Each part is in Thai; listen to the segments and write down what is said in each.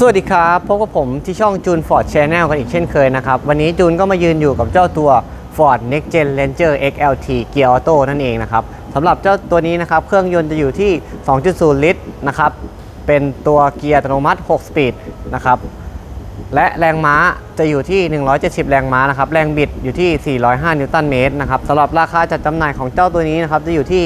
สวัสดีครับ พบกับผมที่ช่องจูน Ford Channel กันอีกเช่นเคยนะครับ วันนี้จูนก็มายืนอยู่กับเจ้าตัว Ford Next Gen Ranger XLT Gear Auto นั่นเองนะครับสำหรับเจ้าตัวนี้นะครับ เครื่องยนต์จะอยู่ที่ 2.0 ลิตรนะครับ เป็นตัวเกียร์อัตโนมัติ 6 สปีดนะครับ และแรงม้าจะอยู่ที่ 170 แรงม้านะครับ แรงบิดอยู่ที่ 405 นิวตันเมตรนะครับสำหรับราคาจัดจำหน่ายของเจ้าตัวนี้นะครับ จะอยู่ที่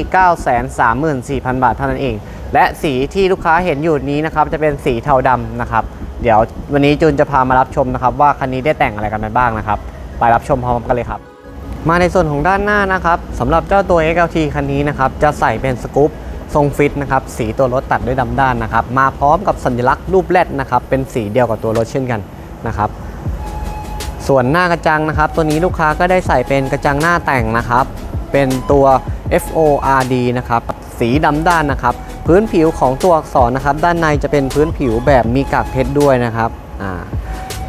934,000 บาทเท่านั้นเอง และสีที่ลูกค้าเห็นอยู่นี้นะครับจะเป็นสีเทาดำนะครับ เดี๋ยววันนี้จูนจะพามารับชมนะครับ ว่าคันนี้ได้แต่งอะไรกันไปบ้างนะครับ ไปรับชมพร้อมกันเลยครับ มาในส่วนของด้านหน้านะครับสำหรับเจ้าตัว XLT คันนี้นะครับจะใส่เป็นสกู๊ปทรงฟิตนะครับสีตัวรถตัดด้วยดำด้านนะครับ มาพร้อมกับสัญลักษณ์รูปแรดนะครับ เป็นสีเดียวกับตัวรถเช่นกันนะครับ ส่วนหน้ากระจังนะครับ ตัวนี้ลูกค้าก็ได้ใส่เป็นกระจังหน้าแต่งนะครับ เป็นตัว FORD นะครับ สีดำด้านนะครับ พื้นผิวของตัวอักษรนะครับ ด้านในจะเป็นพื้นผิวแบบมีกากเพชรด้วยนะครับอ่า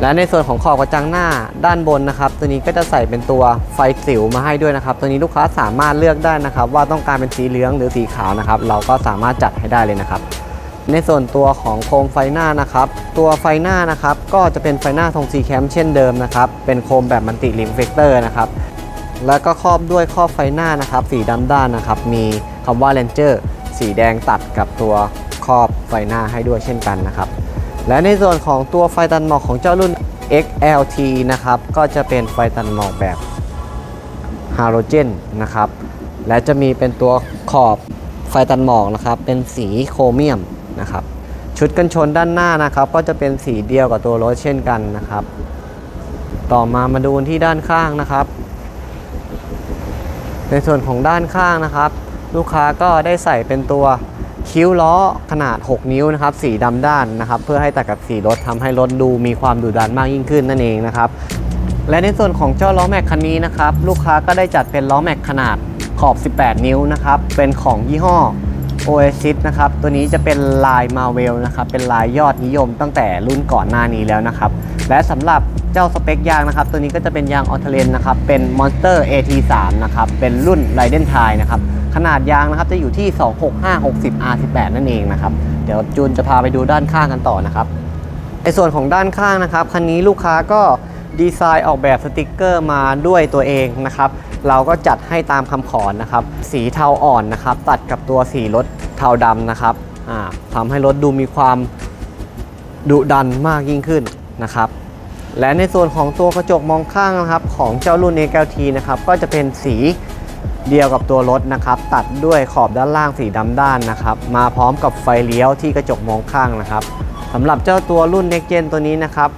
และในส่วนของขอบกระจังหน้าด้านบนนะครับ ตัวนี้ก็จะใส่เป็นตัวไฟสิวมาให้ด้วยนะครับ ตัวนี้ลูกค้าสามารถเลือกได้นะครับ ว่าต้องการเป็นสีเหลืองหรือสีขาวนะครับ เราก็สามารถจัดให้ได้เลยนะครับ ในส่วนตัวของโคมไฟหน้านะครับ ตัวไฟหน้านะครับก็จะเป็นไฟหน้าทงสีแคมเช่นเดิมนะครับ เป็นโคมแบบมันติลิมเฟกเตอร์นะครับ แล้วก็ครอบด้วยครอบไฟหน้านะครับ สีดำด้านนะครับ มีคำว่า Ranger สีแดงตัดกับตัวครอบไฟหน้าให้ด้วยเช่นกันนะครับ และในส่วนของตัวไฟตันหมอกของเจ้ารุ่น XLT นะครับ ก็จะเป็นไฟตันหมอกแบบฮาโลเจนนะครับ และจะมีเป็นตัวขอบไฟตันหมอกนะครับ เป็นสีโครเมียมนะครับ ชุดกันชนด้านหน้านะครับ ก็จะเป็นสีเดียวกับตัวรถเช่นกันนะครับ ต่อมามาดูที่ด้านข้างนะครับ ในส่วนของด้านข้างนะครับ ลูกค้าก็ได้ใส่เป็นตัวคิ้วล้อขนาด 6 นิ้วนะครับสีดำด้านนะครับ เพื่อให้ตัดกับสีรถทำให้รถดูมีความดุดันมากยิ่งขึ้นนั่นเองนะครับ และในส่วนของเจ้าล้อแม็กคันนี้นะครับ ลูกค้าก็ได้จัดเป็นล้อแม็กขนาดขอบ 18 นิ้วนะครับ เป็นของยี่ห้อ Oasis นะครับ ตัวนี้จะเป็นลาย Marvel นะครับ เป็นลายยอดนิยมตั้งแต่รุ่นก่อนหน้านี้แล้วนะครับ และสำหรับเจ้าสเปคยางนะครับ ตัวนี้ก็จะเป็นยางออเทเลนนะครับ เป็น Monster AT3 นะครับ เป็นรุ่น Raiden t i นะครับ ขนาดยางนะครับจะอยู่ที่ 26560 R18 นั่นเองนะครับ เดี๋ยวจูนจะพาไปดูด้านข้างกันต่อนะครับ ในส่วนของด้านข้างนะครับ คันนี้ลูกค้าก็ดีไซน์ออกแบบสติกเกอร์มาด้วยตัวเองนะครับ เราก็จัดให้ตามคำขอนะครับ สีเทาอ่อนนะครับ ตัดกับตัวสีรถเทาดำนะครับทำให้รถดูมีความดุดันมากยิ่งขึ้นนะครับ และในส่วนของตัวกระจกมองข้างนะครับ ของเจ้ารุ่น XLT นะครับ ก็จะเป็นสี เดียวกับตัวรถนะครับ ตัดด้วยขอบด้านล่างสีดำด้านนะครับ มาพร้อมกับไฟเลี้ยวที่กระจกมองข้างนะครับสำหรับเจ้าตัวรุ่น Next Gen ตัวนี้นะครับ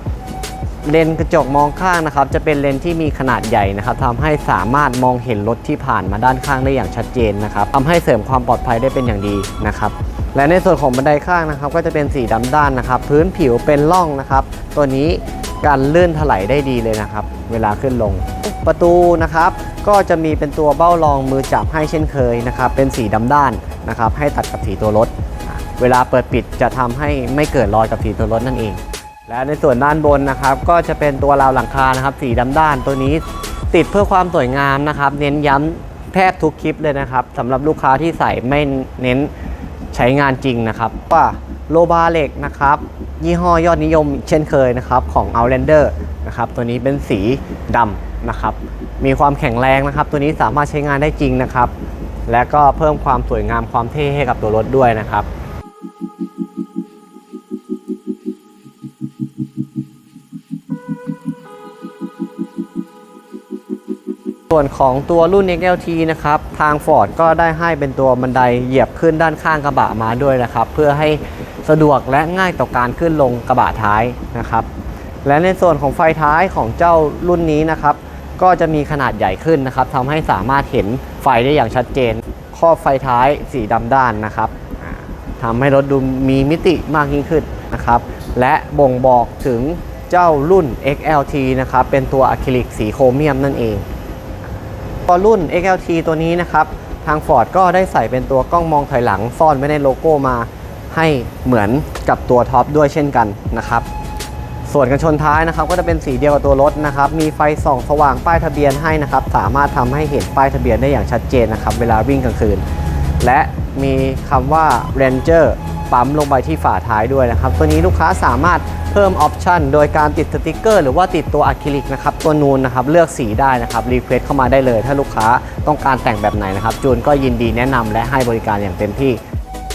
เลนกระจกมองข้างนะครับ จะเป็นเลนที่มีขนาดใหญ่นะครับทำให้สามารถมองเห็นรถที่ผ่านมาด้านข้างได้อย่างชัดเจนนะครับทำให้เสริมความปลอดภัยได้เป็นอย่างดีนะครับและในส่วนของบันไดข้างนะครับ ก็จะเป็นสีดำด้านนะครับ พื้นผิวเป็นร่องนะครับ ตัวนี้การลื่นถลายได้ดีเลยนะครับ เวลาขึ้นลง ประตูนะครับ ก็จะมีเป็นตัวเบ้ารองมือจับให้เช่นเคยนะครับ เป็นสีดำด้านนะครับ ให้ตัดกับสีตัวรถ เวลาเปิดปิดจะทำให้ไม่เกิดรอยกับสีตัวรถนั่นเอง และในส่วนด้านบนนะครับก็จะเป็นตัวราวหลังคานะครับสีดำด้านตัวนี้ติดเพื่อความสวยงามนะครับ เน้นย้ำแทบทุกคลิปเลยนะครับสำหรับลูกค้าที่ใส่ไม่เน้นใช้งานจริงนะครับว่าโลบาเหล็กนะครับยี่ห้อยอดนิยมเช่นเคยนะครับของ Outlander นะครับตัวนี้เป็นสีดำนะครับมีความแข็งแรงนะครับ ตัวนี้สามารถใช้งานได้จริงนะครับ และก็เพิ่มความสวยงามความเท่ให้กับตัวรถด้วยนะครับ ส่วนของตัวรุ่น XLT นะครับ ทาง Ford ก็ได้ให้เป็นตัวบันไดเหยียบขึ้นด้านข้างกระบะมาด้วยนะครับ เพื่อให้สะดวกและง่ายต่อการขึ้นลงกระบะท้ายนะครับ และในส่วนของไฟท้ายของเจ้ารุ่นนี้นะครับ ก็จะมีขนาดใหญ่ขึ้นนะครับทำให้สามารถเห็นไฟได้อย่างชัดเจน ครอบไฟท้ายสีดำด้านนะครับทำให้รถดูมีมิติมากยิ่งขึ้นนะครับ และบ่งบอกถึงเจ้ารุ่น XLT นะครับ เป็นตัวอะคริลิกสีโครเมียมนั่นเอง ตัวรุ่น XLT ตัวนี้นะครับทาง Ford ก็ได้ใส่เป็นตัวกล้องมองถอยหลังซ่อนไว้ในโลโก้มาให้เหมือนกับตัวท็อปด้วยเช่นกันนะครับ ส่วนกันชนท้ายนะครับก็จะเป็นสีเดียวกับตัวรถนะครับ มีไฟส่องสว่างป้ายทะเบียนให้นะครับ สามารถทำให้เห็นป้ายทะเบียนได้อย่างชัดเจนนะครับ เวลาวิ่งกลางคืน และมีคำว่า Ranger ปั๊มลงไปที่ฝาท้ายด้วยนะครับ ตัวนี้ลูกค้าสามารถเพิ่มออปชันโดยการติดสติกเกอร์หรือว่าติดตัวอะคริลิกนะครับ ตัวนูนนะครับเลือกสีได้นะครับรีเควสเข้ามาได้เลย ถ้าลูกค้าต้องการแต่งแบบไหนนะครับจูนก็ยินดีแนะนำและให้บริการอย่างเต็มที่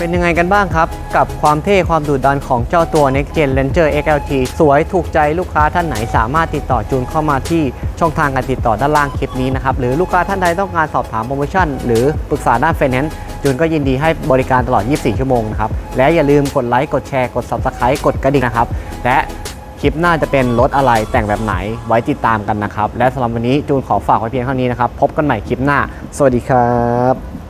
เป็นยังไงกันบ้างครับ กับความเท่ความดุดันของเจ้าตัว Next Gen Ranger XLT สวยถูกใจลูกค้าท่านไหนสามารถติดต่อจูนเข้ามาที่ช่องทางการติดต่อด้านล่างคลิปนี้นะครับ หรือลูกค้าท่านใดต้องการสอบถามโปรโมชั่น หรือปรึกษาด้านไฟแนนซ์จูนก็ยินดีให้บริการตลอด 24 ชั่วโมงนะครับ และอย่าลืมกดไลค์กดแชร์กด Subscribe กดกระดิ่งนะครับ และคลิปหน้าจะเป็นรถอะไรแต่งแบบไหนไว้ติดตามกันนะครับ และสำหรับวันนี้จูนขอฝากไว้เพียงเท่านี้นะครับ พบกันใหม่คลิปหน้า สวัสดีครับ